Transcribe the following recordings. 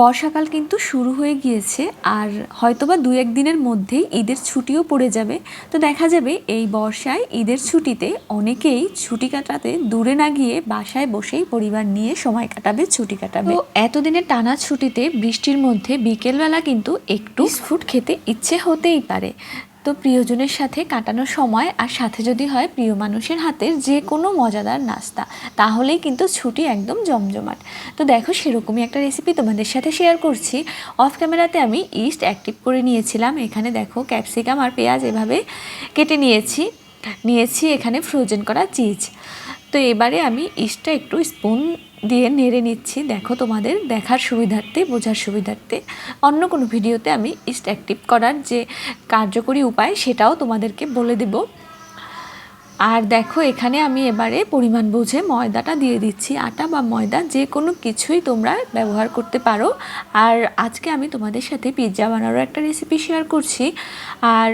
বর্ষাকাল কিন্তু শুরু হয়ে গিয়েছে আর হয়তোবা দু এক দিনের মধ্যেই ঈদের ছুটিও পড়ে যাবে। তো দেখা যাবে এই বর্ষায় ঈদের ছুটিতে অনেকেই ছুটি কাটাতে দূরে না গিয়ে বাসায় বসেই পরিবার নিয়ে সময় কাটাবে ছুটি কাটাবে। তো এতদিনের টানা ছুটিতে বৃষ্টির মধ্যে বিকেলবেলা কিন্তু একটু ফুড খেতে ইচ্ছে হতেই পারে। তো প্রিয়জনের সাথে কাটানোর সময় আর সাথে যদি হয় প্রিয় মানুষের হাতের যে কোনো মজাদার নাস্তা, তাহলেই কিন্তু ছুটি একদম জমজমাট। তো দেখো সেরকমই একটা রেসিপি তোমাদের সাথে শেয়ার করছি। অফ ক্যামেরাতে আমি ইস্ট অ্যাক্টিভ করে নিয়েছিলাম। এখানে দেখো ক্যাপসিকাম আর পেঁয়াজ এভাবে কেটে নিয়েছি। নিয়েছি এখানে ফ্রোজেন করা চিজ তো এবারে আমি ইস্টটা একটু স্পুন দিয়ে নেড়ে নিচ্ছি। দেখো তোমাদের দেখার সুবিধার্থে, বোঝার সুবিধার্থে। অন্য কোনো ভিডিওতে আমি ইস্ট অ্যাক্টিভ করার যে কার্যকরী উপায়, সেটাও তোমাদেরকে বলে দেব। আর দেখো, এখানে আমি এবারে পরিমাণ বুঝে ময়দাটা দিয়ে দিচ্ছি। আটা বা ময়দা যে কোনো কিছুই তোমরা ব্যবহার করতে পারো। আর আজকে আমি তোমাদের সাথে পিৎজা বানানোর একটা রেসিপি শেয়ার করছি। আর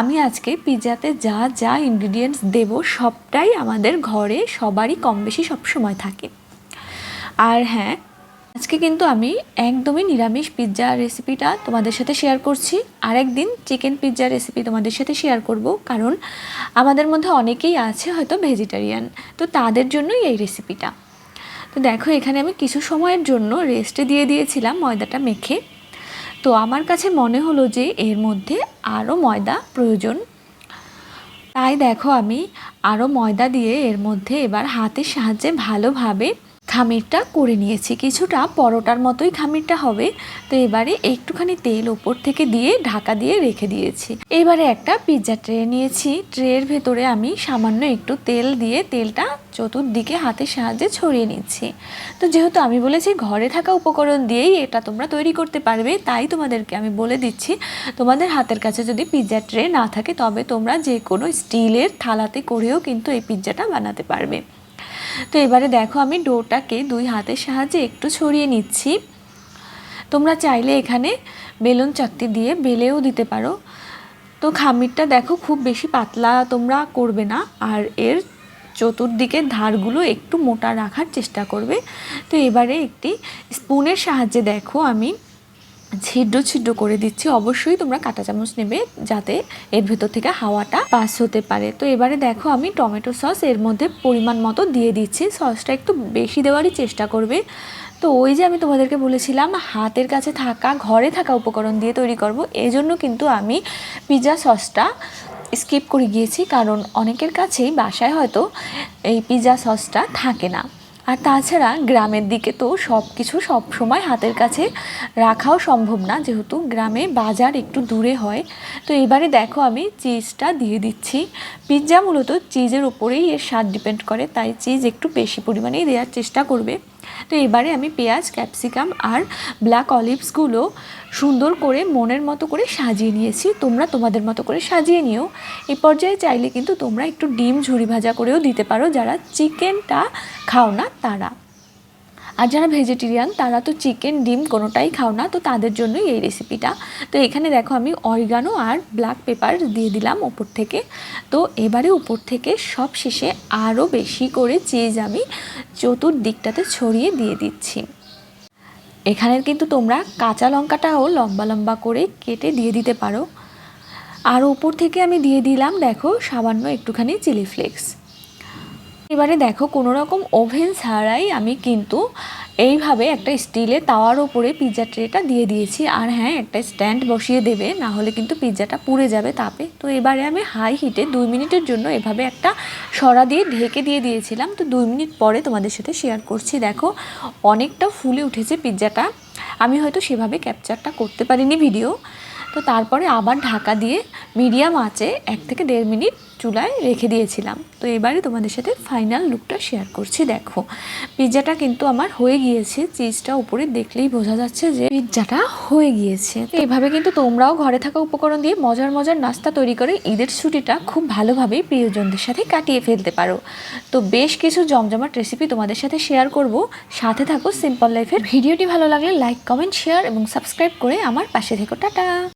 আমি আজকে পিৎজাতে যা যা ইনগ্রিডিয়েন্টস দেব, সবটাই আমাদের ঘরে সবারই কম বেশি সবসময় থাকে। আর হ্যাঁ আজকে কিন্তু আমি একদমই নিরামিষ পিৎজা রেসিপিটা তোমাদের সাথে শেয়ার করছি। আরেকদিন চিকেন পিৎজা রেসিপি তোমাদের সাথে শেয়ার করব, কারণ আমাদের মধ্যে অনেকেই আছে হয়তো ভেজিটেরিয়ান তো তাদের জন্যই এই রেসিপিটা তো দেখো, এখানে আমি কিছু সময়ের জন্য রেস্টে দিয়ে দিয়েছিলাম ময়দাটা মেখে। তো আমার কাছে মনে হলো যে এর মধ্যে আরও ময়দা প্রয়োজন। তাই দেখো, আমি আরও ময়দা দিয়ে এর মধ্যে এবার হাতের সাহায্যে ভালোভাবে খামিরটা করে নিয়েছি। কিছুটা পরোটার মতোই খামিরটা হবে। তো এবারে একটুখানি তেল ওপর থেকে দিয়ে ঢাকা দিয়ে রেখে দিয়েছি। এবারে একটা পিৎজা ট্রে নিয়েছি। ট্রের ভেতরে আমি সামান্য একটু তেল দিয়ে তেলটা চতুর্দিকে হাতের সাহায্যে ছড়িয়ে নিচ্ছি। তো যেহেতু আমি বলেছি ঘরে থাকা উপকরণ দিয়েই এটা তোমরা তৈরি করতে পারবে, তাই তোমাদেরকে আমি বলে দিচ্ছি, তোমাদের হাতের কাছে যদি পিৎজা ট্রে না থাকে, তবে তোমরা যে কোনো স্টিলের থালাতে করেও কিন্তু এই পিৎজাটা বানাতে পারবে। তো এবারে দেখো আমি ডোটাকে দুই হাতের সাহায্যে একটু ছড়িয়ে নিচ্ছি। তোমরা চাইলে এখানে বেলুন চাকতি দিয়ে বেলেও দিতে পারো। তো খামিরটা দেখো খুব বেশি পাতলা তোমরা করবে না, আর এর চতুর্দিকের ধারগুলো একটু মোটা রাখার চেষ্টা করবে। তো এবারে একটি স্পুনের সাহায্যে দেখো আমি ছিদ্র ছিদ্র করে দিচ্ছি। অবশ্যই তোমরা কাঁটা চামচ নেবে যাতে এর ভেতর থেকে হাওয়াটা পাস হতে পারে। তো এবারে দেখো আমি টমেটো সস এর মধ্যে পরিমাণ মতো দিয়ে দিচ্ছি। সসটা একটু বেশি দেওয়ারই চেষ্টা করবে। তো ওই যে আমি তোমাদেরকে বলেছিলাম, হাতের কাছে থাকা, ঘরে থাকা উপকরণ দিয়ে তৈরি করব। এজন্য কিন্তু আমি পিৎজা সসটা স্কিপ করে গিয়েছি। কারণ অনেকের কাছেই বাসায় হয়তো এই পিৎজা সসটা থাকে না। আর তাছাড়া গ্রামের দিকে তো সব কিছু সবসময় হাতের কাছে রাখাও সম্ভব না, যেহেতু গ্রামে বাজার একটু দূরে হয়। তো এবারে দেখো আমি চিজটা দিয়ে দিচ্ছি। পিৎজা মূলত চিজের ওপরেই এর স্বাদ ডিপেন্ড করে, তাই চিজ একটু বেশি পরিমাণেই দেওয়ার চেষ্টা করবে। তো এবারে আমি পেঁয়াজ, ক্যাপসিকাম আর ব্ল্যাক অলিভসগুলো সুন্দর করে মনের মতো করে সাজিয়ে নিয়েছি। তোমরা তোমাদের মতো করে সাজিয়ে নিও। এই পর্যায়ে চাইলে কিন্তু তোমরা একটু ডিম ঝুরি ভাজা করেও দিতে পারো। যারা চিকেনটা খাও না, তারা। আর যারা ভেজিটেরিয়ান তারা তো চিকেন ডিম কোনোটাই খাও না, তো তাদের জন্যই এই রেসিপিটা তো এখানে দেখো আমি অরিগানো আর ব্ল্যাক পেপার দিয়ে দিলাম ওপর থেকে। তো এবারে উপর থেকে সব শেষে আরও বেশি করে চিজ আমি চতুর্দিকটাতে ছড়িয়ে দিয়ে দিচ্ছি। এখানে কিন্তু তোমরা কাঁচা লঙ্কাটাও লম্বা লম্বা করে কেটে দিয়ে দিতে পারো। আর উপর থেকে আমি দিয়ে দিলাম, দেখো, সামান্য একটুখানি চিলি ফ্লেক্স এবারে দেখো কোনো রকম ওভেন ছাড়াই আমি কিন্তু এইভাবে একটা স্টিলে তাওয়ার ওপরে পিৎজা ট্রেটা দিয়ে দিয়েছি। আর হ্যাঁ একটা স্ট্যান্ড বসিয়ে দেবে, না হলে কিন্তু পিৎজাটা পুড়ে যাবে তাপে। তো এবারে আমি হাই হিটে দুই মিনিটের জন্য এভাবে একটা সরা দিয়ে ঢেকে দিয়ে দিয়েছিলাম। তো দুই মিনিট পরে তোমাদের সাথে শেয়ার করছি। দেখো, অনেকটা ফুলে উঠেছে পিৎজাটা আমি হয়তো সেভাবে ক্যাপচারটা করতে পারিনি ভিডিও। তো তারপরে আবার ঢাকা দিয়ে মিডিয়াম আঁচে এক থেকে দেড় মিনিট চুলায় রেখে দিয়েছিলাম। তো এবারে তোমাদের সাথে ফাইনাল লুকটা শেয়ার করছি, দেখো। পিৎজাটা কিন্তু আমার হয়ে গিয়েছে চিজটা উপরে দেখলেই বোঝা যাচ্ছে যে পিৎজাটা হয়ে গিয়েছে। তো এভাবে কিন্তু তোমরাও ঘরে থাকা উপকরণ দিয়ে মজার মজার নাস্তা তৈরি করে ঈদের ছুটিটা খুব ভালোভাবেই প্রিয়জনদের সাথে কাটিয়ে ফেলতে পারো। তো বেশ কিছু জমজমাট রেসিপি তোমাদের সাথে শেয়ার করব। সাথে থাকো সিম্পল লাইফের ভিডিওটি ভালো লাগলে লাইক কমেন্ট শেয়ার এবং সাবস্ক্রাইব করে আমার পাশে থেকো। টাটা!